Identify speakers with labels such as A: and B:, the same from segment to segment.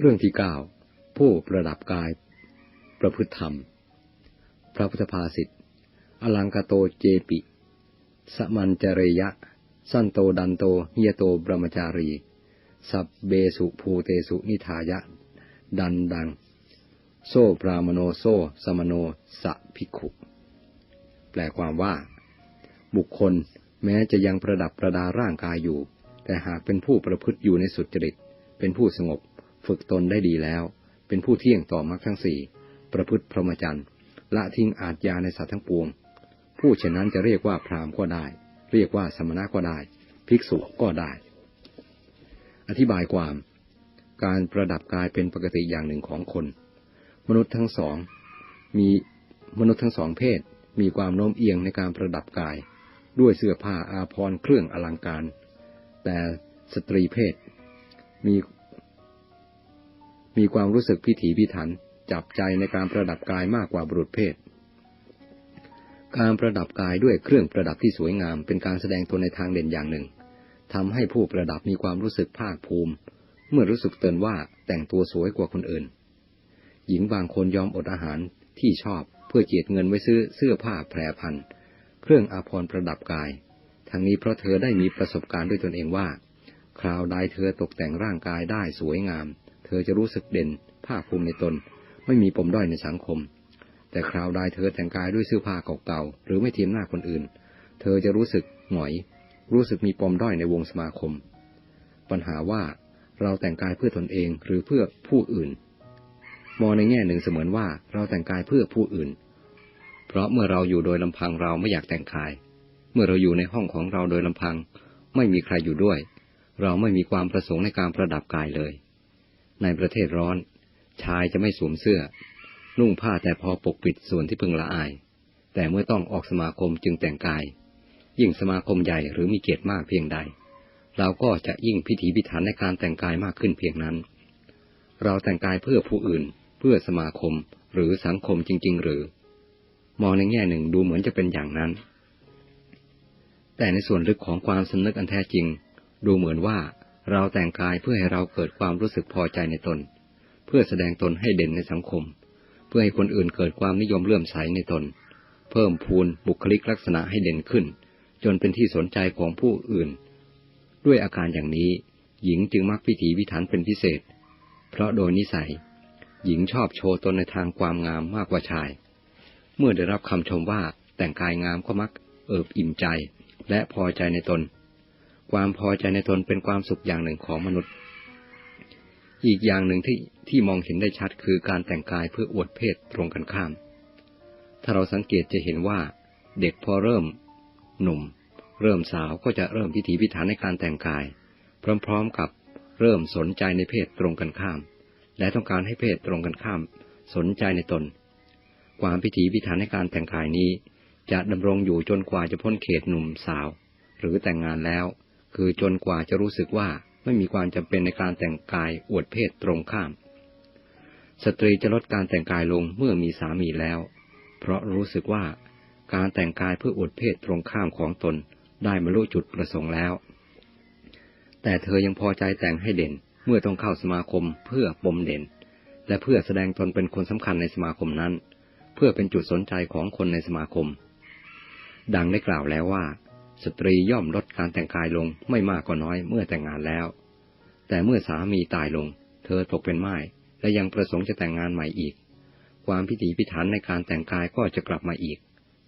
A: เรื่องที่เก้าผู้ประดับกาย ประพฤติธรรม พระพุทธภาษิตอลังกโตเจปิ สมันจเรยะ สันโตดันโตเฮียโตบรมจารี สับเบสุภูเตสุนิทายะ ดันดัง โซปรามโนโซสมโนสะภิกขุ แปลความว่า บุคคลแม้จะยังประดับประดาร่างกายอยู่ แต่หากเป็นผู้ประพฤติอยู่ในสุจริต เป็นผู้สงบ ฝึกตนได้ดีแล้ว เป็นผู้เที่ยงต่อมรรคทั้งสี่ ประพฤติพรหมจรรย์ ละทิ้งอาจยาในสัตว์ทั้งปวง ผู้เช่นนั้นจะเรียกว่าพราหมณ์ก็ได้ เรียกว่าสมณะก็ได้ ภิกษุก็ได้ อธิบายความ การประดับกายเป็นปกติอย่างหนึ่งของคน มนุษย์ทั้งสอง มีมนุษย์ทั้งสองเพศ มีความโน้มเอียงในการประดับกาย ด้วยเสื้อผ้าอาภรณ์เครื่องอลังการ แต่สตรีเพศ มี มีความรู้สึกพิถีพิถัน จับใจในการประดับกายมากกว่าบุรุษเพศ การประดับกายด้วยเครื่องประดับที่สวยงาม เป็นการแสดงตนในทางเด่นอย่างหนึ่งทำให้ผู้ประดับมีความรู้สึกภาคภูมิ เมื่อรู้สึกเตือนว่าแต่งตัวสวยกว่าคนอื่น หญิงบางคนยอมอดอาหารที่ชอบเพื่อเจียดเงินไว้ซื้อเสื้อผ้าแพรพัน เครื่องอาภรณ์ประดับกาย ทั้งนี้เพราะเธอได้มีประสบการณ์ด้วยตนเองว่า คราวใดเธอตกแต่งร่างกายได้สวยงาม เธอจะรู้สึกเด่น ภาคภูมิในตน ไม่มีปมด้อยในสังคม แต่คราวใดเธอแต่งกายด้วยเสื้อผ้าเก่าๆหรือไม่เทียมหน้าคนอื่น เธอจะรู้สึกหงอย รู้สึกมีปมด้อยในวงสมาคม ปัญหาว่าเราแต่งกายเพื่อตนเองหรือเพื่อผู้อื่น มองในแง่หนึ่งเสมือนว่าเราแต่งกายเพื่อผู้อื่น เพราะเมื่อเราอยู่โดยลำพังเราไม่อยากแต่งกาย เมื่อเราอยู่ในห้องของเราโดยลำพัง ไม่มีใครอยู่ด้วย เราไม่มีความประสงค์ในการประดับกายเลย ในประเทศร้อน ชายจะไม่สวมเสื้อ นุ่งผ้าแต่พอปกปิดส่วนที่พึงละอาย แต่เมื่อต้องออกสมาคมจึงแต่งกาย ยิ่งสมาคมใหญ่หรือมีเกียรติมากเพียงใด เราก็จะยิ่งพิถีพิถันในการแต่งกายมากขึ้นเพียงนั้น เราแต่งกายเพื่อผู้อื่น เพื่อสมาคมหรือสังคมจริง ๆ หรือ มองในแง่หนึ่งดูเหมือนจะเป็นอย่างนั้น แต่ในส่วนลึกของความสำนึกอันแท้จริง ดูเหมือนว่า เราแต่งกายเพื่อให้เราเกิดความรู้สึกพอใจในตน เพื่อแสดงตนให้เด่นในสังคม เพื่อให้คนอื่นเกิดความนิยมเลื่อมใสในตน เพิ่มพูนบุคลิกลักษณะให้เด่นขึ้น จนเป็นที่สนใจของผู้อื่น ด้วยอาการอย่างนี้ หญิงจึงมักพิถีพิถันเป็นพิเศษ เพราะโดยนิสัย หญิงชอบโชว์ตนในทางความงามมากกว่าชาย เมื่อได้รับคำชมว่าแต่งกายงามก็มักเอิบอิ่มใจ และพอใจในตน ความพอใจในตนเป็นความสุขอย่างหนึ่งของมนุษย์ อีกอย่างหนึ่งที่ที่มองเห็นได้ชัดคือการแต่งกายเพื่ออวดเพศตรงกันข้าม ถ้าเราสังเกตจะเห็นว่า เด็กพอเริ่ม หนุ่ม เริ่มสาวก็จะเริ่มพิถีพิถันในการแต่งกาย พร้อมๆกับเริ่มสนใจในเพศตรงกันข้าม และต้องการให้เพศตรงกันข้าม สนใจในตน ความพิถีพิถันในการแต่งกายนี้ จะดำรงอยู่จนกว่าจะพ้นเขตหนุ่มสาว หรือแต่งงานแล้ว คือจนกว่าจะรู้สึกว่าไม่มีความจำเป็นในการแต่งกายอวดเพศตรงข้าม สตรีจะลดการแต่งกายลงเมื่อมีสามีแล้ว เพราะรู้สึกว่าการแต่งกายเพื่ออวดเพศตรงข้ามของตนได้บรรลุจุดประสงค์แล้ว แต่เธอยังพอใจแต่งให้เด่นเมื่อต้องเข้าสมาคมเพื่อปมเด่น และเพื่อแสดงตนเป็นคนสำคัญในสมาคมนั้น เพื่อเป็นจุดสนใจของคนในสมาคม ดังได้กล่าวแล้วว่า สตรีย่อมลดการแต่งกายลงไม่มากก็น้อยเมื่อแต่งงานแล้ว แต่เมื่อสามีตายลง เธอตกเป็นไม้และยังประสงค์จะแต่งงานใหม่อีก ความพิถีพิถันในการแต่งกายก็จะกลับมาอีก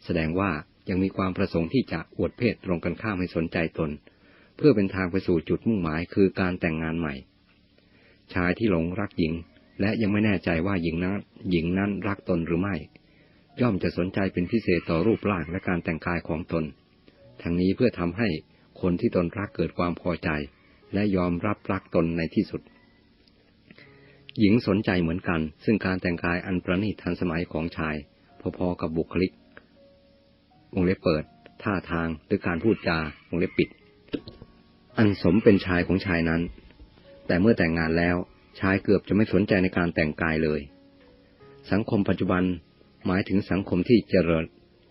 A: แสดงว่ายังมีความประสงค์ที่จะอวดเพศตรงกันข้ามให้สนใจตน เพื่อเป็นทางไปสู่จุดมุ่งหมายคือการแต่งงานใหม่ ชายที่หลงรักหญิง และยังไม่แน่ใจว่าหญิงนั้นหญิงนั้นรักตนหรือไม่ ย่อมจะสนใจเป็นพิเศษต่อรูปร่างและการแต่งกายของตน ทั้งนี้เพื่อทำให้คนที่ตนรักเกิดความพอใจ และยอมรับรักตนในที่สุด หญิงสนใจเหมือนกัน ซึ่งการแต่งกายอันประณีตทันสมัยของชาย พอๆกับบุคลิก วงเล็บเปิด ท่าทางหรือการพูดจาวงเล็บปิด อันสมเป็นชายของชายนั้น แต่เมื่อแต่งงานแล้วชายเกือบจะไม่สนใจในการแต่งกายเลย สังคมปัจจุบันหมายถึงสังคมที่เจริญ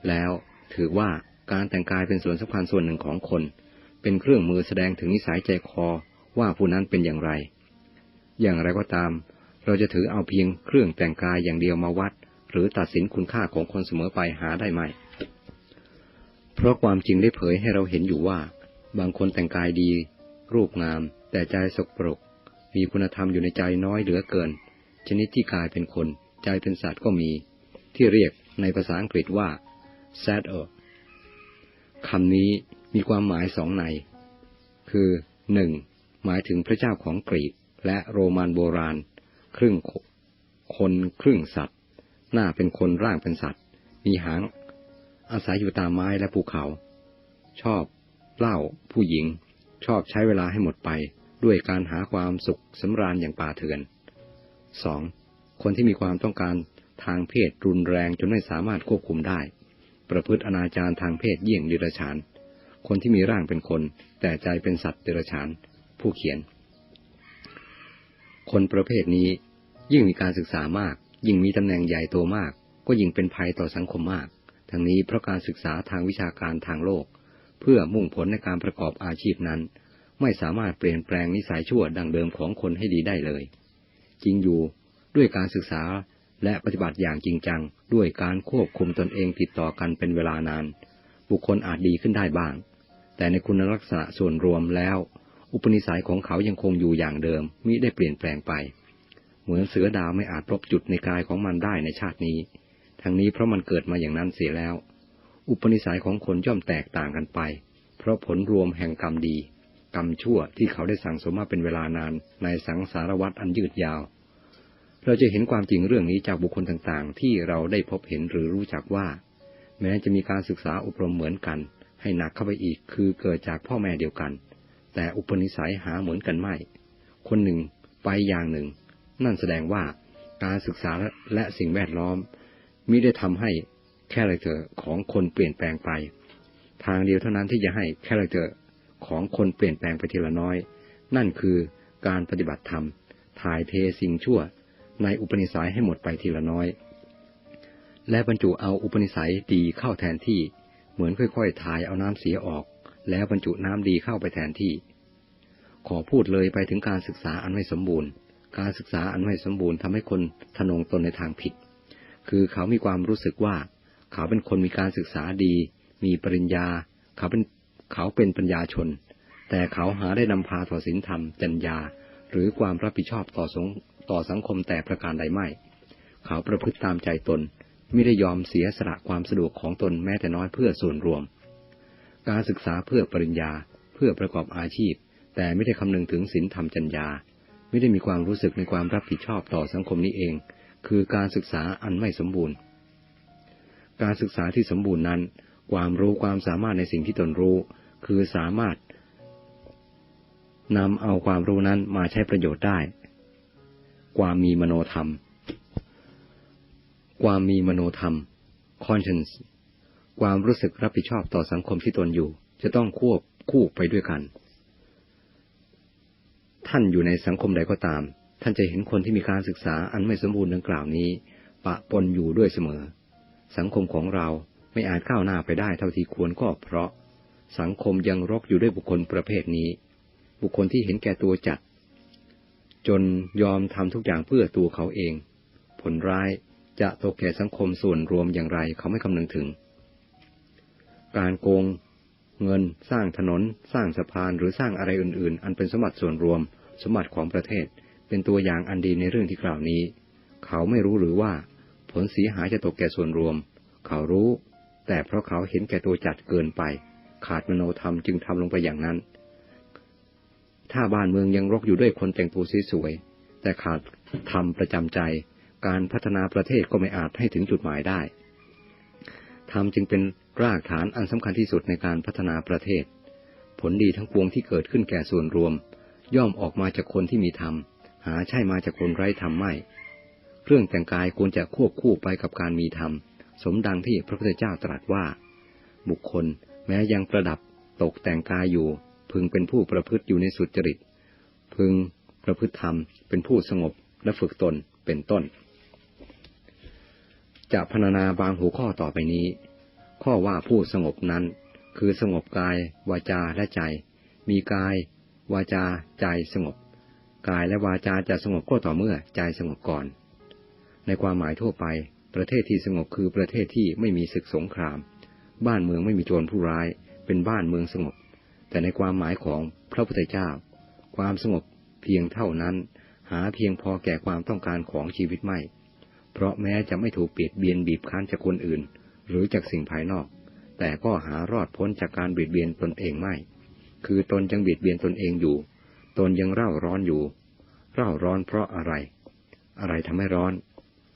A: แล้วถือว่า การแต่งกายเป็นส่วนสำคัญส่วนหนึ่งของคน เป็นเครื่องมือแสดงถึงนิสัยใจคอว่าผู้นั้นเป็นอย่างไร อย่างไรก็ตาม เราจะถือเอาเพียงเครื่องแต่งกายอย่างเดียวมาวัด หรือตัดสินคุณค่าของคนเสมอไปหาได้ไหม เพราะความจริงได้เผยให้เราเห็นอยู่ว่า บางคนแต่งกายดี รูปงาม แต่ใจสกปรก มีคุณธรรมอยู่ในใจน้อยเหลือเกิน ชนิดที่กายเป็นคน ใจเป็นสัตว์ก็มี ที่เรียกในภาษาอังกฤษว่า sad or คำนี้มีความหมายสองใน คือหนึ่งหมายถึงพระเจ้าของกรีกและโรมันโบราณ ครึ่งคนครึ่งสัตว์ หน้าเป็นคนร่างเป็นสัตว์ มีหาง อาศัยอยู่ตามไม้และภูเขา ชอบเล่าผู้หญิง ชอบใช้เวลาให้หมดไป ด้วยการหาความสุขสำราญอย่างป่าเถื่อนสองคนที่มีความต้องการทางเพศรุนแรงจนไม่สามารถควบคุมได้ ประพฤติอนาจารทางเพศเยี่ยงดิรฉาน คนที่มีร่างเป็นคน แต่ใจเป็นสัตว์ดิรฉาน ผู้เขียน คนประเภทนี้ยิ่งมีการศึกษามาก ยิ่งมีตำแหน่งใหญ่โตมาก ก็ยิ่งเป็นภัยต่อสังคมมาก ทั้งนี้เพราะการศึกษาทางวิชาการทางโลก เพื่อมุ่งผลในการประกอบอาชีพนั้น ไม่สามารถเปลี่ยนแปลงนิสัยชั่วดังเดิมของคนให้ดีได้เลย จริงอยู่ด้วยการศึกษา และปฏิบัติอย่างจริงจัง ด้วยการควบคุมตนเองติดต่อกันเป็นเวลานาน บุคคลอาจดีขึ้นได้บ้าง แต่ในคุณลักษณะส่วนรวมแล้ว อุปนิสัยของเขายังคงอยู่อย่างเดิมมิได้เปลี่ยนแปลงไป เหมือนเสือดาวไม่อาจพบจุดในกายของมันได้ในชาตินี้ ทั้งนี้เพราะมันเกิดมาอย่างนั้นเสียแล้ว อุปนิสัยของคนย่อมแตกต่างกันไป เพราะผลรวมแห่งกรรมดี กรรมชั่วที่เขาได้สั่งสมมาเป็นเวลานานในสังสารวัฏอันยืดยาว เราจะเห็นความจริงเรื่องนี้จากบุคคลต่างๆ ที่เราได้พบเห็นหรือรู้จักว่า แม้จะมีการศึกษาอบรมเหมือนกัน ให้หนักเข้าไปอีกคือเกิดจากพ่อแม่เดียวกัน แต่อุปนิสัยหาเหมือนกันไม่ คนหนึ่งไปอย่างหนึ่ง นั่นแสดงว่าการศึกษาและสิ่งแวดล้อมมิได้ทำให้แคเรคเตอร์ของคนเปลี่ยนแปลงไป ทางเดียวเท่านั้นที่จะให้แคเรคเตอร์ของคนเปลี่ยนแปลงไปทีละน้อย นั่นคือการปฏิบัติธรรมถ่ายเทสิ่งชั่ว ในอุปนิสัยให้หมดไปทีละน้อย และบรรจุเอาอุปนิสัยดีเข้าแทนที่ เหมือนค่อยๆถ่ายเอาน้ำเสียออก แล้วบรรจุน้ำดีเข้าไปแทนที่ ขอพูดเลยไปถึงการศึกษาอันไม่สมบูรณ์ การศึกษาอันไม่สมบูรณ์ทำให้คนทนงตนในทางผิด คือเขามีความรู้สึกว่า เขาเป็นคนมีการศึกษาดี มีปริญญา เขาเป็นเขาเป็นปัญญาชน แต่เขาหาได้นำพาต่อศีลธรรมจัญญา หรือความรับผิดชอบต่อสง ต่อสังคมแต่ประการใดไม่ เขาประพฤติตามใจตนไม่ได้ยอมเสียสละความสะดวกของตนแม้แต่น้อยเพื่อส่วนรวม การศึกษาเพื่อปริญญาเพื่อประกอบอาชีพ แต่ไม่ได้คำนึงถึงศีลธรรมจัญญา ไม่ได้มีความรู้สึกในความรับผิดชอบต่อสังคมนี้เอง คือการศึกษาอันไม่สมบูรณ์ การศึกษาที่สมบูรณ์นั้น ความรู้ความสามารถในสิ่งที่ตนรู้ คือสามารถนำเอาความรู้นั้นมาใช้ประโยชน์ได้ ความมีมโนธรรม ความมีมโนธรรม conscience ความรู้สึกรับผิดชอบต่อสังคมที่ตนอยู่ จะต้องควบคู่ไปด้วยกัน ท่านอยู่ในสังคมใดก็ตาม ท่านจะเห็นคนที่มีการศึกษาอันไม่สมบูรณ์ดังกล่าวนี้ ปะปนอยู่ด้วยเสมอ สังคมของเราไม่อาจก้าวหน้าไปได้เท่าที่ควรก็เพราะ สังคมยังรกอยู่ด้วยบุคคลประเภทนี้ บุคคลที่เห็นแก่ตัวจัด จนยอมทำทุกอย่างเพื่อตัวเขาเอง ผลร้ายจะตกแก่สังคมส่วนรวมอย่างไรเขาไม่คำนึงถึง การโกง เงินสร้างถนน สร้างสะพานหรือสร้างอะไรอื่น ๆ อันเป็นสมบัติส่วนรวม สมบัติของประเทศ เป็นตัวอย่างอันดีในเรื่องที่กล่าวนี้ เขาไม่รู้หรือว่า ผลเสียหายจะตกแก่ส่วนรวม เขารู้ แต่เพราะเขาเห็นแก่ตัวจัดเกินไป ขาดมโนธรรมจึงทำลงไปอย่างนั้น ถ้าบ้านเมืองยังรกอยู่ด้วยคนแต่งตัวสวยๆแต่ขาดทำประจำใจ การพัฒนาประเทศก็ไม่อาจให้ถึงจุดหมายได้ธรรมจึงเป็นรากฐานอันสำคัญที่สุดในการพัฒนาประเทศ ผลดีทั้งปวงที่เกิดขึ้นแก่ส่วนรวม ย่อมออกมาจากคนที่มีธรรม หาใช่มาจากคนไร้ธรรมไม่ เครื่องแต่งกายควรจะควบคู่ไปกับการมีธรรม สมดังที่พระพุทธเจ้าตรัสว่า บุคคลแม้ยังประดับตกแต่งกายอยู่ พึงเป็นผู้ประพฤติอยู่ในสุจริต พึงประพฤติธรรม เป็นผู้สงบและฝึกตนเป็นต้น จะพรรณนาบางหัวข้อต่อไปนี้ ข้อว่าผู้สงบนั้น คือสงบกาย วาจาและใจ มีกาย วาจาใจสงบ กายและวาจาจะสงบก็ต่อเมื่อใจสงบก่อน ในความหมายทั่วไปประเทศที่สงบคือประเทศที่ไม่มีศึกสงคราม บ้านเมืองไม่มีโจรผู้ร้าย เป็นบ้านเมืองสงบ แต่ในความหมายของพระพุทธเจ้า ความสงบเพียงเท่านั้น หาเพียงพอแก่ความต้องการของชีวิตไม่ เพราะแม้จะไม่ถูกเบียดเบียนบีบคั้นจากคนอื่น หรือจากสิ่งภายนอก แต่ก็หารอดพ้นจากการเบียดเบียนตนเองไม่ คือตนยังเบียดเบียนตนเองอยู่ ตนยังเร่าร้อนอยู่ เร่าร้อนเพราะอะไร อะไรทำให้ร้อน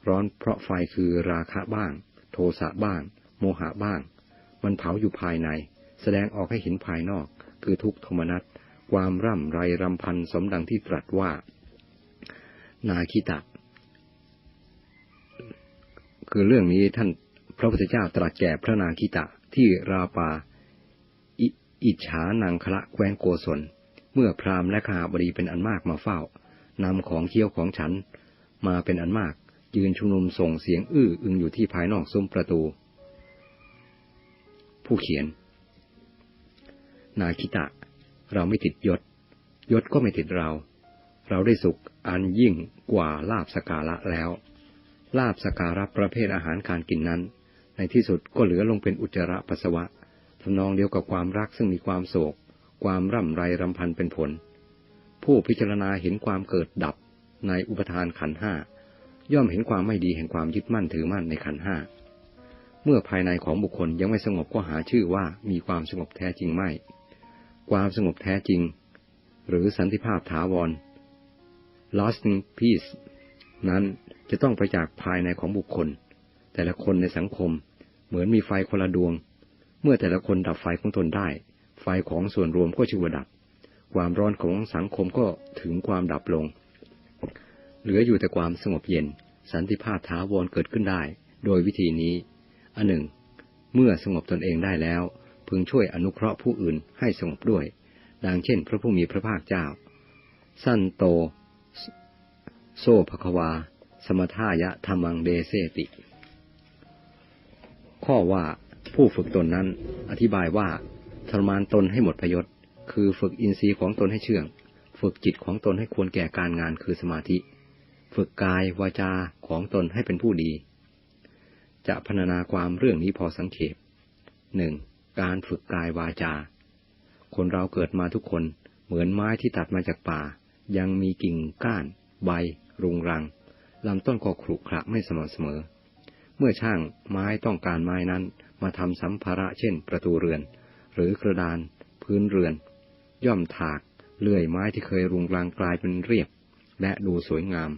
A: ร้อนเพราะไฟคือราคะบ้าง โทสะบ้าง โมหะบ้าง มันเผาอยู่ภายใน แสดงออกให้เห็นภายนอก คือทุกโทมนัสความร่ำไรรำพันสมดังที่ตรัสว่า นาคิตะ คือเรื่องนี้ท่านพระพุทธเจ้าตรัสแก่พระนาคิตะที่ราปา อิจฉานางคละแคว้นโกศล เมื่อพราหมณ์และขาบดีเป็นอันมากมาเฝ้านำของเคี้ยวของฉันมาเป็นอันมาก ยืนชุมนุมส่งเสียงอื้ออึงอยู่ที่ภายนอกซุ้มประตู ผู้เขียน นาคิตะ เราไม่ติดยศ ยศก็ไม่ติดเรา เราได้สุขอันยิ่งกว่าลาบสการะแล้ว ลาบสการะประเภทอาหารการกินนั้น ในที่สุดก็เหลือลงเป็นอุจจาระปัสสาวะทำนองเดียวกับความรักซึ่งมีความโศก ความร่ำไรรำพันเป็นผล ผู้พิจารณาเห็นความเกิดดับในอุปทานขันห้าย่อมเห็นความไม่ดีแห่งความยึดมั่นถือมั่นในขันห้า เมื่อภายในของบุคคลยังไม่สงบก็หาชื่อว่ามีความสงบแท้จริงไม่ ความสงบแท้จริง หรือสันติภาพถาวร lasting peace นั้นจะต้องไปจากภายในของบุคคล แต่ละคนในสังคมเหมือนมีไฟคนละดวง เมื่อแต่ละคนดับไฟของตนได้ ไฟของส่วนรวมก็ชื่อว่าดับ ความร้อนของสังคมก็ถึงความดับลง เหลืออยู่แต่ความสงบเย็น สันติภาพถาวรเกิดขึ้นได้ โดยวิธีนี้ อันหนึ่ง เมื่อสงบตนเองได้แล้ว พึงช่วยอนุเคราะห์ผู้อื่นให้สงบด้วย ดังเช่น พระผู้มีพระภาคเจ้า สั้นโต โซภควา สมทายะธรรมังเดเซติ ข้อว่าผู้ฝึกตนนั้น อธิบายว่าทรมานตนให้หมดพยศ คือฝึกอินทรีย์ของตนให้เชื่อง ฝึกจิตของตนให้ควรแก่การงานคือสมาธิ ฝึกกายวาจาของตนให้เป็นผู้ดี จะพรรณนาความเรื่องนี้พอสังเขปหนึ่ง การฝึกกายวาจา คนเราเกิดมาทุกคนเหมือนไม้ที่ตัดมาจากป่า ยังมีกิ่งก้าน ใบ รุงรังลำต้นก็ขรุขระไม่สม่ำเสมอ เมื่อช่างไม้ต้องการไม้นั้นมาทำสัมภาระเช่น ประตูเรือน หรือกระดาน พื้นเรือน ย่อมถากเลื่อยไม้ที่เคยรุงรังกลายเป็นเรียบ และดูสวยงาม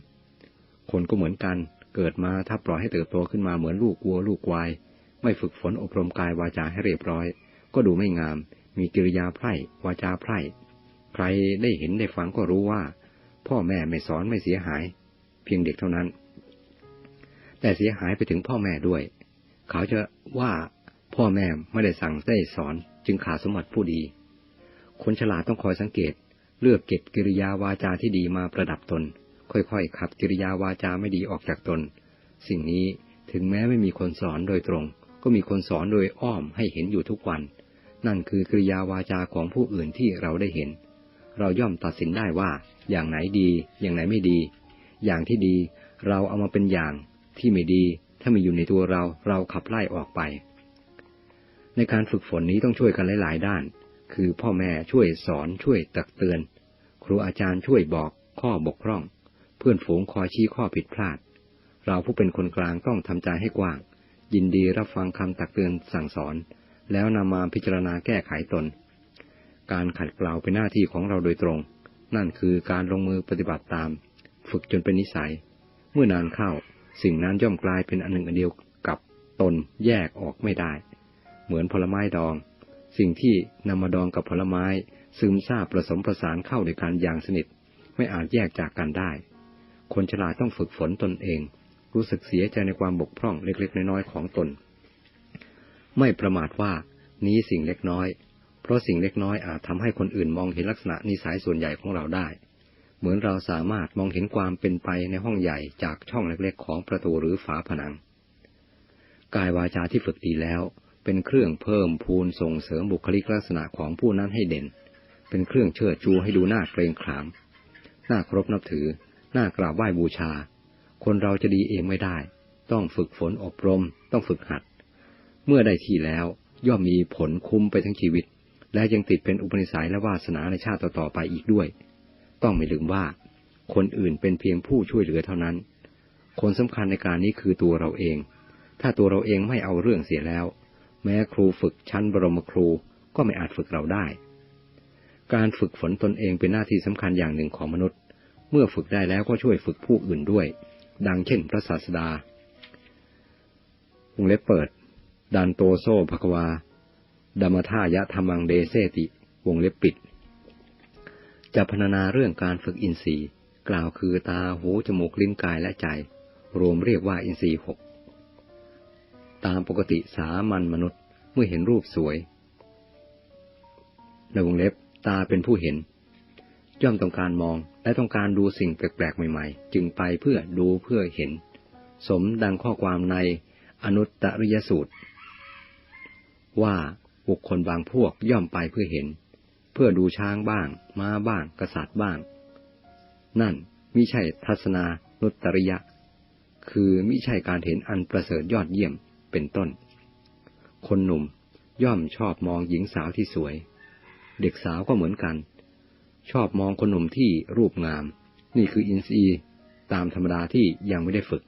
A: คนก็เหมือนกันเกิดมาถ้าปล่อยให้เติบโตขึ้นมาเหมือนลูกวัวลูกควาย ไม่ฝึกฝนอบรมกายวาจาให้เรียบร้อย ก็ดูไม่งาม มีกิริยาไพร่วาจาไพร่ ใครได้เห็นได้ฟังก็รู้ว่า พ่อแม่ไม่สอนไม่เสียหาย เพียงเด็กเท่านั้น แต่เสียหายไปถึงพ่อแม่ด้วย เขาจะว่าพ่อแม่ไม่ได้สั่งได้สอนจึงขาดสมบัติผู้ดี คนฉลาดต้องคอยสังเกต เลือกเก็บกิริยาวาจาที่ดีมาประดับตน ค่อยๆขับกิริยาวาจาไม่ดีออกจากตน สิ่งนี้ถึงแม้ไม่มีคนสอนโดยตรง ก็มีคนสอนโดยอ้อมให้เห็นอยู่ทุกวัน นั่นคือกริยาวาจาของผู้อื่นที่เราได้เห็น เราย่อมตัดสินได้ว่า อย่างไหนดี อย่างไหนไม่ดี อย่างที่ดีเราเอามาเป็นอย่างที่ไม่ดี ถ้ามีอยู่ในตัวเราเราขับไล่ออกไป ในการฝึกฝนนี้ต้องช่วยกันหลาย ๆ ด้าน คือพ่อแม่ช่วยสอนช่วยตักเตือน ครูอาจารย์ช่วยบอกข้อบกพร่อง เพื่อนฝูงคอยชี้ข้อผิดพลาด เราผู้เป็นคนกลางต้องทำใจให้กว้าง ยินดีรับฟังคำตักเตือนสั่งสอน แล้วนำมาพิจารณาแก้ไขตน การขัดเกลาเป็นหน้าที่ของเราโดยตรง นั่นคือการลงมือปฏิบัติตาม ฝึกจนเป็นนิสัย เมื่อนานเข้า สิ่งนั้นย่อมกลายเป็นอันหนึ่งอันเดียวกับตนแยกออกไม่ได้ เหมือนผลไม้ดอง สิ่งที่นำมาดองกับผลไม้ซึมซาบผสมประสานเข้าด้วยกันอย่างสนิท ไม่อาจแยกจากกันได้ คนฉลาดต้องฝึกฝนตนเอง รู้สึกเสียใจในความบกพร่องเล็กๆน้อยๆของตน ไม่ประมาทว่านี้สิ่งเล็กน้อย เพราะสิ่งเล็กน้อยอาจทำให้คนอื่นมองเห็นลักษณะนิสัยส่วนใหญ่ของเราได้ เหมือนเราสามารถมองเห็นความเป็นไปในห้องใหญ่จากช่องเล็กๆ ของประตูหรือฝาผนัง กายวาจาที่ฝึกดีแล้ว เป็นเครื่องเพิ่มพูนส่งเสริมบุคลิกลักษณะของผู้นั้นให้เด่น เป็นเครื่องเชิดชูให้ดูน่าเกรงขามน่าเคารพนับถือน่ากราบไหว้บูชา คนเราจะดีเองไม่ได้ ต้องฝึกฝนอบรม ต้องฝึกหัด เมื่อได้ที่แล้วย่อมมีผลคุ้มไปทั้งชีวิต และยังติดเป็นอุปนิสัยและวาสนาในชาติต่อๆไปอีกด้วย ต้องไม่ลืมว่า คนอื่นเป็นเพียงผู้ช่วยเหลือเท่านั้น คนสำคัญในการนี้คือตัวเราเอง ถ้าตัวเราเองไม่เอาเรื่องเสียแล้ว แม้ครูฝึกชั้นบรมครูก็ไม่อาจฝึกเราได้ การฝึกฝนตนเองเป็นหน้าที่สำคัญอย่างหนึ่งของมนุษย์ เมื่อฝึกได้แล้วก็ช่วยฝึกผู้อื่นด้วย ดังเช่นพระศาสดาวงเล็บเปิด ดันโตโซภควาดัมทายะธรรมังเดเซติ วงเล็บปิด จะพรรณนาเรื่องการฝึกอินทรีย์ กล่าวคือตาหูจมูกลิ้นกายและใจ รวมเรียกว่าอินทรีย์หกตามปกติสามัญมนุษย์เมื่อเห็นรูปสวย ในวงเล็บตาเป็นผู้เห็น ย่อมต้องการมองและต้องการดูสิ่งแปลกๆใหม่ๆ จึงไปเพื่อดูเพื่อเห็น สมดังข้อความในอนุตตริยสูตร ว่าบุคคลบางพวกย่อมไปเพื่อเห็น เพื่อดูช้างบ้าง ม้าบ้าง กษัตริย์บ้าง นั่นมิใช่ทัศนานุตริยะ คือมิใช่การเห็นอันประเสริฐยอดเยี่ยมเป็นต้น คนหนุ่มย่อมชอบมองหญิงสาวที่สวย เด็กสาวก็เหมือนกัน ชอบมองคนหนุ่มที่รูปงาม นี่คืออินทรีย์ตามธรรมดาที่ยังไม่ได้ฝึก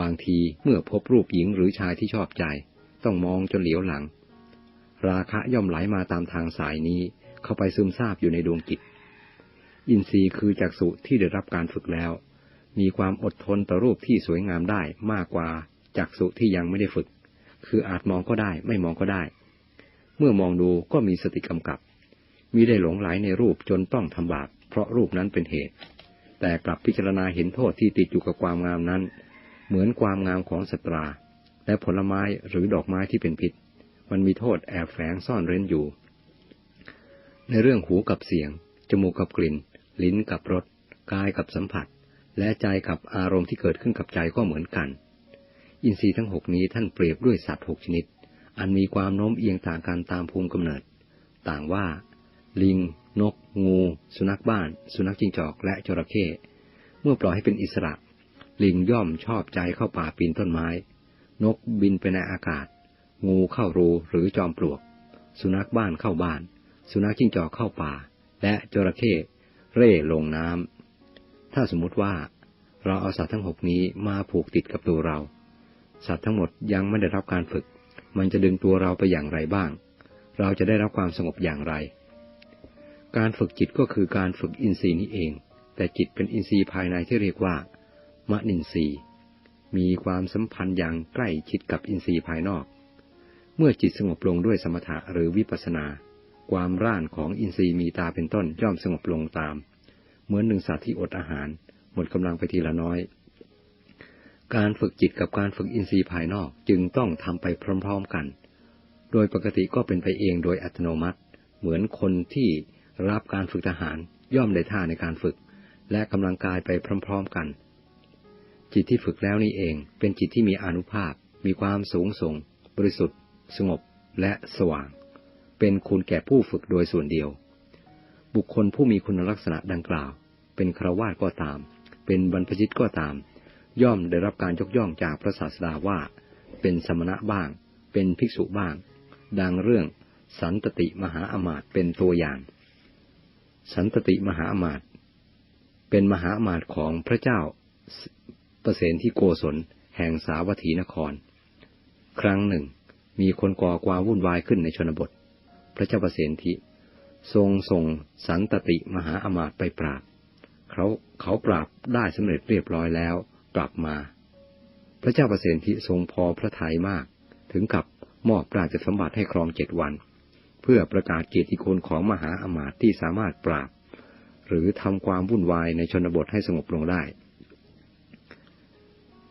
A: บางทีเมื่อพบรูปหญิงหรือชายที่ชอบใจ ต้องมองจนเหลียวหลัง ราคะย่อมไหลมาตามทางสายนี้เข้าไปซึมซาบอยู่ในดวงจิต อินทรีย์คือจักษุที่ได้รับการฝึกแล้ว มีความอดทนต่อรูปที่สวยงามได้มากกว่าจักษุที่ยังไม่ได้ฝึก คืออาจมองก็ได้ไม่มองก็ได้ เมื่อมองดูก็มีสติกำกับ มิได้หลงไหลในรูปจนต้องทำบาปเพราะรูปนั้นเป็นเหตุ แต่กลับพิจารณาเห็นโทษที่ติดอยู่กับความงามนั้น เหมือนความงามของสตรา และผลไม้หรือดอกไม้ที่เป็นพิษ มันมีโทษแอบแฝงซ่อนเร้นอยู่ ในเรื่องหูกับเสียง จมูกกับกลิ่น ลิ้นกับรสกายกับสัมผัส และใจกับอารมณ์ที่เกิดขึ้นกับใจก็เหมือนกัน อินทรีย์ทั้งหกนี้ท่านเปรียบด้วยสัตว์หกชนิด อันมีความโน้มเอียงต่างกันตามภูมิกำเนิด ต่างว่า ลิง นก งู สุนัขบ้าน สุนัขจิ้งจอกและจระเข้เมื่อปล่อยให้เป็นอิสระ ลิงย่อมชอบใจเข้าป่าปีนต้นไม้ นกบินไปในอากาศ งูเข้ารูหรือจอมปลวก สุนัขบ้านเข้าบ้าน สุนัขจิ้งจอกเข้าป่า และจระเข้เร่ลงน้ำถ้าสมมติว่าเราเอาสัตว์ทั้งหกนี้มาผูกติดกับตัวเรา สัตว์ทั้งหมดยังไม่ได้รับการฝึก มันจะดึงตัวเราไปอย่างไรบ้าง เราจะได้รับความสงบอย่างไร การฝึกจิตก็คือการฝึกอินทรีย์นี้เอง แต่จิตเป็นอินทรีย์ภายในที่เรียกว่ามะนินทรีย์ มีความสัมพันธ์อย่างใกล้ชิดกับอินทรีย์ภายนอก เมื่อจิตสงบลงด้วยสมถะหรือวิปัสนา ความร่านของอินทรีย์มีตาเป็นต้นย่อมสงบลงตาม เหมือนหนึ่งสัตว์ที่อดอาหาร หมดกำลังไปทีละน้อย การฝึกจิตกับการฝึกอินทรีย์ภายนอกจึงต้องทำไปพร้อม ๆกัน โดยปกติก็เป็นไปเองโดยอัตโนมัติ เหมือนคนที่ รับการฝึกทหารย่อมได้ท่าในการฝึก และกำลังกายไปพร้อมๆกัน จิตที่ฝึกแล้วนี่เองเป็นจิตที่มีอนุภาพ มีความสูงส่ง บริสุทธิ์ สงบและสว่าง เป็นคุณแก่ผู้ฝึกโดยส่วนเดียว บุคคลผู้มีคุณลักษณะดังกล่าว เป็นครวาสก็ตาม เป็นบรรพชิตก็ตาม ย่อมได้รับการยกย่องจากพระศาสดาว่า เป็นสมณะบ้าง เป็นภิกษุบ้าง ดังเรื่องสันตติมหาอมาตเป็นตัวอย่าง สันตติมหาอมาตย์เป็นมหาอมาตย์ของพระเจ้าปรตที่โกศลแห่งสาวัตถีนคร ครั้งหนึ่ง มีคนก่อความวุ่นวายขึ้นในชนบท พระเจ้าปรตที่ทรงส่งสันตติมหาอมาตย์ไปปราบ เขาเขาปราบได้สำเร็จเรียบร้อยแล้วกลับมา พระเจ้าปรตที่ทรงพอพระทัยมาก ถึงกับมอบราชสมบัติให้ครองเจ็ดวัน เพื่อประกาศเกียรติคุณของมหาอมาตย์ที่สามารถปราบ หรือทำความวุ่นวายในชนบทให้สงบลงได้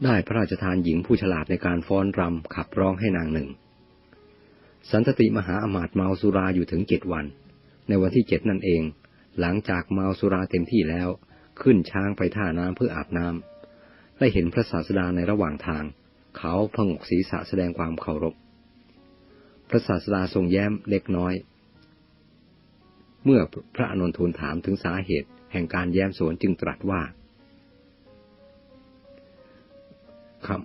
A: ได้พระราชทานหญิงผู้ฉลาดในการฟ้อนรำขับร้องให้นางหนึ่ง สันตติมหาอมาตย์เมาสุราอยู่ถึงเจ็ดวัน ในวันที่เจ็ดนั่นเอง หลังจากเมาสุราเต็มที่แล้ว ขึ้นช้างไปท่าน้ำเพื่ออาบน้ำได้เห็นพระศาสดาในระหว่างทาง เขาพงกศีรษะแสดงความเคารพ พระศาสดาทรงแย้มเล็กน้อย เมื่อพระอนุนทูลถามถึงสาเหตุแห่งการแย้มสวนจึงตรัสว่าครับ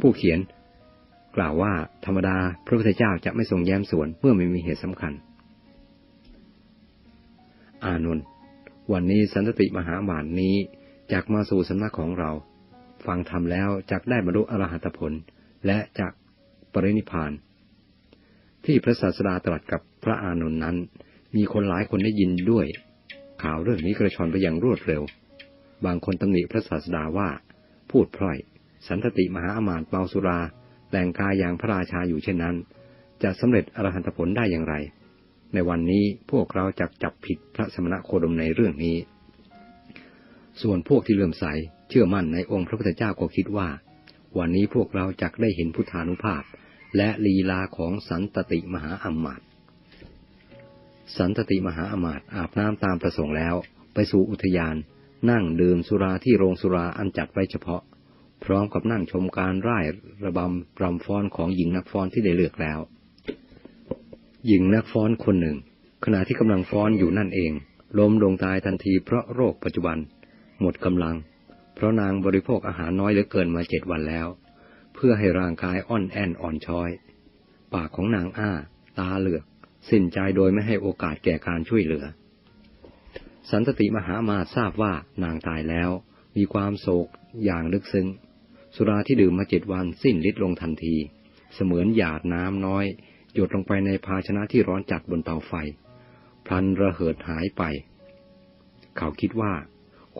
A: ผู้เขียนกล่าวว่าธรรมดาพระพุทธเจ้าจะไม่ทรงแย้มสวนเมื่อไม่มีเหตุสำคัญ อานนท์วันนี้สันติมหาบานนี้จากมาสู่สำนักของเรา ฟังธรรมแล้วจากได้บรรลุอรหัตผล และจากปรินิพาน ที่พระศาสดาตรัสกับพระอานนท์นั้น มีคนหลายคนได้ยินด้วย ข่าวเรื่องนี้กระชอนไปอย่างรวดเร็ว บางคนตำหนิพระศาสดาว่า พูดพร่อย สันติมหาอมาตย์เมาสุรา แต่งกายอย่างพระราชาอยู่เช่นนั้น จะสำเร็จอรหันตผลได้อย่างไร ในวันนี้พวกเราจะจับผิดพระสมณโคดมในเรื่องนี้ ส่วนพวกที่เลื่อมใสเชื่อมั่นในองค์พระพุทธเจ้าก็คิดว่า วันนี้พวกเราจะได้เห็นพุทธานุภาพ และลีลาของสันตติมหาอมาตย์สันตติมหาอมาตย์อาบน้ำตามประสงค์แล้ว ไปสู่อุทยาน นั่งดื่มสุราที่โรงสุราอันจัดไว้เฉพาะ พร้อมกับนั่งชมการร่ายระบำรำฟ้อนของหญิงนักฟ้อนที่ได้เลือกแล้ว หญิงนักฟ้อนคนหนึ่ง ขณะที่กำลังฟ้อนอยู่นั่นเอง ล้มลงตายทันทีเพราะโรคปัจจุบัน หมดกำลัง เพราะนางบริโภคอาหารน้อยเหลือเกินมาเจ็ดวันแล้ว เพื่อให้ร่างกายอ่อนแอนอ่อนช้อย ปากของนางอ้า ตาเหลือก สิ้นใจโดยไม่ให้โอกาสแก่การช่วยเหลือ สันตติมหามาทราบว่านางตายแล้ว มีความโศกอย่างลึกซึ้ง สุราที่ดื่มมาเจ็ดวันสิ้นฤทธิ์ลงทันที เสมือนหยาดน้ำน้อย หยดลงไปในภาชนะที่ร้อนจัดบนเตาไฟ พลันระเหิดหายไป เขาคิดว่า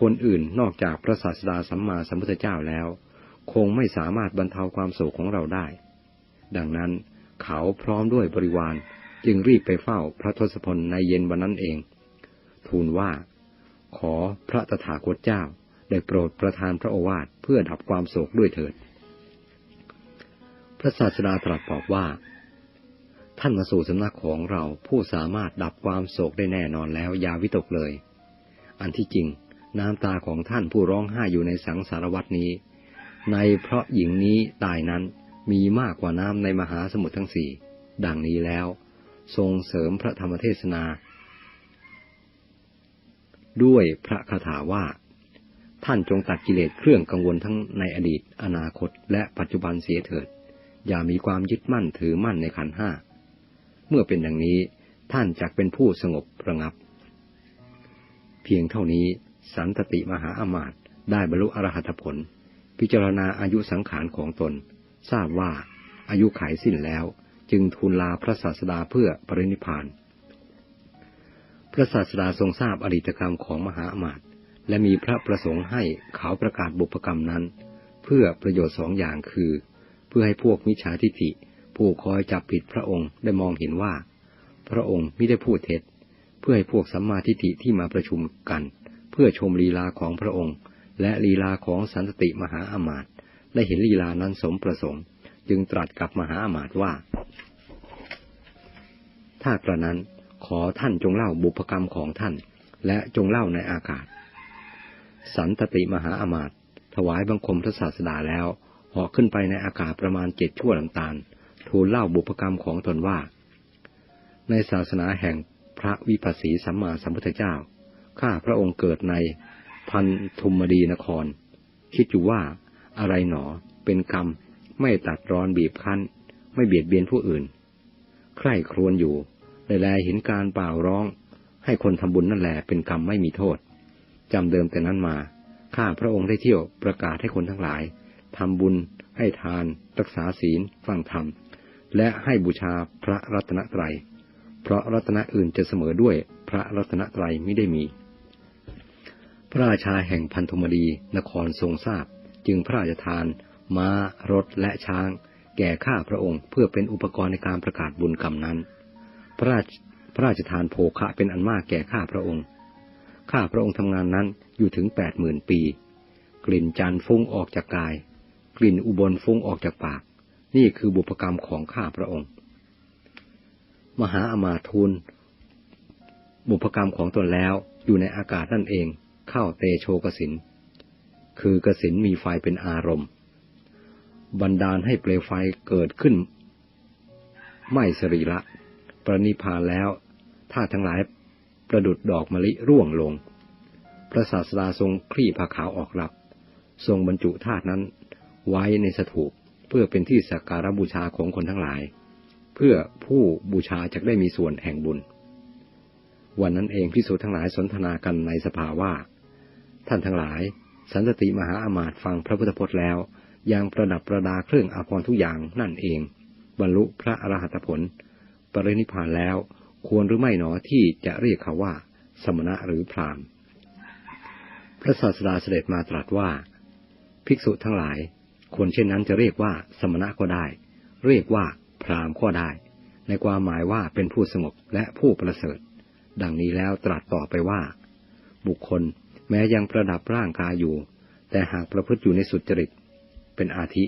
A: คนอื่นนอกจากพระศาสดาสัมมาสัมพุทธเจ้าแล้ว คงไม่สามารถบรรเทาความโศกของเราได้ ดังนั้นเขาพร้อมด้วยบริวารจึงรีบไปเฝ้าพระทศพลในเย็นวันนั้นเอง ทูลว่า ขอพระตถาคตเจ้าได้โปรดประทานพระโอวาทเพื่อดับความโศกด้วยเถิด พระศาสดาตรัสตอบว่า ท่านมาสู่สำนักของเราผู้สามารถดับความโศกได้แน่นอนแล้วอย่าวิตกเลย อันที่จริงน้ำตาของท่านผู้ร้องไห้อยู่ในสังสารวัตนี้ ในเพราะหญิงนี้ตายนั้นมีมากกว่าน้ำในมหาสมุทรทั้งสี่ ดังนี้แล้ว ทรงเสริมพระธรรมเทศนา ด้วยพระคาถาว่า ท่านจงตัดกิเลสเครื่องกังวลทั้งในอดีต อนาคต และปัจจุบันเสียเถิด อย่ามีความยึดมั่นถือมั่นในขันห้า เมื่อเป็นดังนี้ท่านจะเป็นผู้สงบระงับ เพียงเท่านี้สันตติมหาอมาตย์ได้บรรลุอรหัตผล พิจารณาอายุสังขารของตน ทราบว่าอายุขัยสิ้นแล้ว จึงทูลลาพระศาสดาเพื่อปรินิพาน พระศาสดาทรงทราบอดีตกรรมของมหาอมาตย์และมีพระประสงค์ให้เขาประกาศบุพกรรมนั้น เพื่อประโยชน์สองอย่างคือ เพื่อให้พวกมิจฉาทิฏฐิ ผู้คอยจับผิดพระองค์ได้มองเห็นว่า พระองค์ไม่ได้พูดเท็จ เพื่อให้พวกสัมมาทิฏฐิที่มาประชุมกัน เพื่อชมลีลาของพระองค์ และลีลาของสันตติมหาอมาตย์ได้เห็นลีลานั้นสมประสงค์ จึงตรัสกับมหาอมาตย์ว่า ถ้ากระนั้นขอท่านจงเล่าบุพกรรมของท่าน และจงเล่าในอากาศ สันตติมหาอมาตย์ถวายบังคมพระศาสดาแล้วเหาะขึ้นไปในอากาศประมาณเจ็ดชั่วลำตาล ทูลเล่าบุพกรรมของตนว่า ในศาสนาแห่งพระวิปัสสีสัมมาสัมพุทธเจ้า ข้าพระองค์เกิดใน พันธุมดีนคร คิดอยู่ว่าอะไรหนอเป็นกรรมไม่ตัดร้อนบีบคั้น ไม่เบียดเบียนผู้อื่น ใคร่ครวญอยู่ได้แลเห็นการเปล่าร้อง ให้คนทำบุญนั่นแหละเป็นกรรมไม่มีโทษจำเดิมแต่นั้นมา ข้าพระองค์ได้เที่ยวประกาศให้คนทั้งหลายทำบุญให้ทาน รักษาศีลฟังธรรม และให้บูชาพระรัตนตรัย เพราะรัตนอื่นจะเสมอด้วยพระรัตนตรัยไม่ได้มี พระราชาแห่งพันธมดีนครทรงทราบ จึงพระราชทาน ม้า รถและช้าง แก่ข้าพระองค์เพื่อเป็นอุปกรณ์ในการประกาศบุญกรรมนั้น พระราชพระราชทานโภคะเป็นอันมากแก่ข้าพระองค์ ข้าพระองค์ทำงานนั้นอยู่ถึงแปดหมื่นปี กลิ่นจันฟุ้งออกจากกาย กลิ่นอุบลฟุ้งออกจากปาก นี่คือบุพกรรมของข้าพระองค์ มหาอมาทูลบุพกรรมของตนแล้วอยู่ในอากาศนั่นเอง เข้าเตโชกสิน คือกสินมีไฟเป็นอารมณ์ บันดาลให้เปลวไฟเกิดขึ้น ไม่สรีละประนิพานแล้วถ้าทั้งหลายประดุดดอกมะลิร่วงลง พระศาสดาทรงคลี่ผ้าขาวออกรับ ทรงบรรจุธาตุนั้นไว้ในสถูปเพื่อเป็นที่สักการบูชาของคนทั้งหลาย เพื่อผู้บูชาจะได้มีส่วนแห่งบุญ วันนั้นเองพิสูจน์ทั้งหลายสนทนากันในสภาว่า ท่านทั้งหลาย สันตติมหาอามาตย์ฟังพระพุทธพจน์แล้ว ยังประดับประดาเครื่องอภรณ์ทุกอย่างนั่นเอง บรรลุพระอรหัตผล ปรินิพพานแล้ว ควรหรือไม่หนอที่จะเรียกเขาว่า สมณะหรือพรามพระศาสดาเสด็จมาตรัสว่า ภิกษุทั้งหลายคนเช่นนั้นจะเรียกว่าสมณะก็ได้ เรียกว่าพรามก็ได้ ในความหมายว่าเป็นผู้สงบและผู้ประเสริฐ ดังนี้แล้วตรัสต่อไปว่า บุคคล แม้ยังประดับร่างกายอยู่ แต่หากประพฤติอยู่ในสุจริต เป็นอาทิ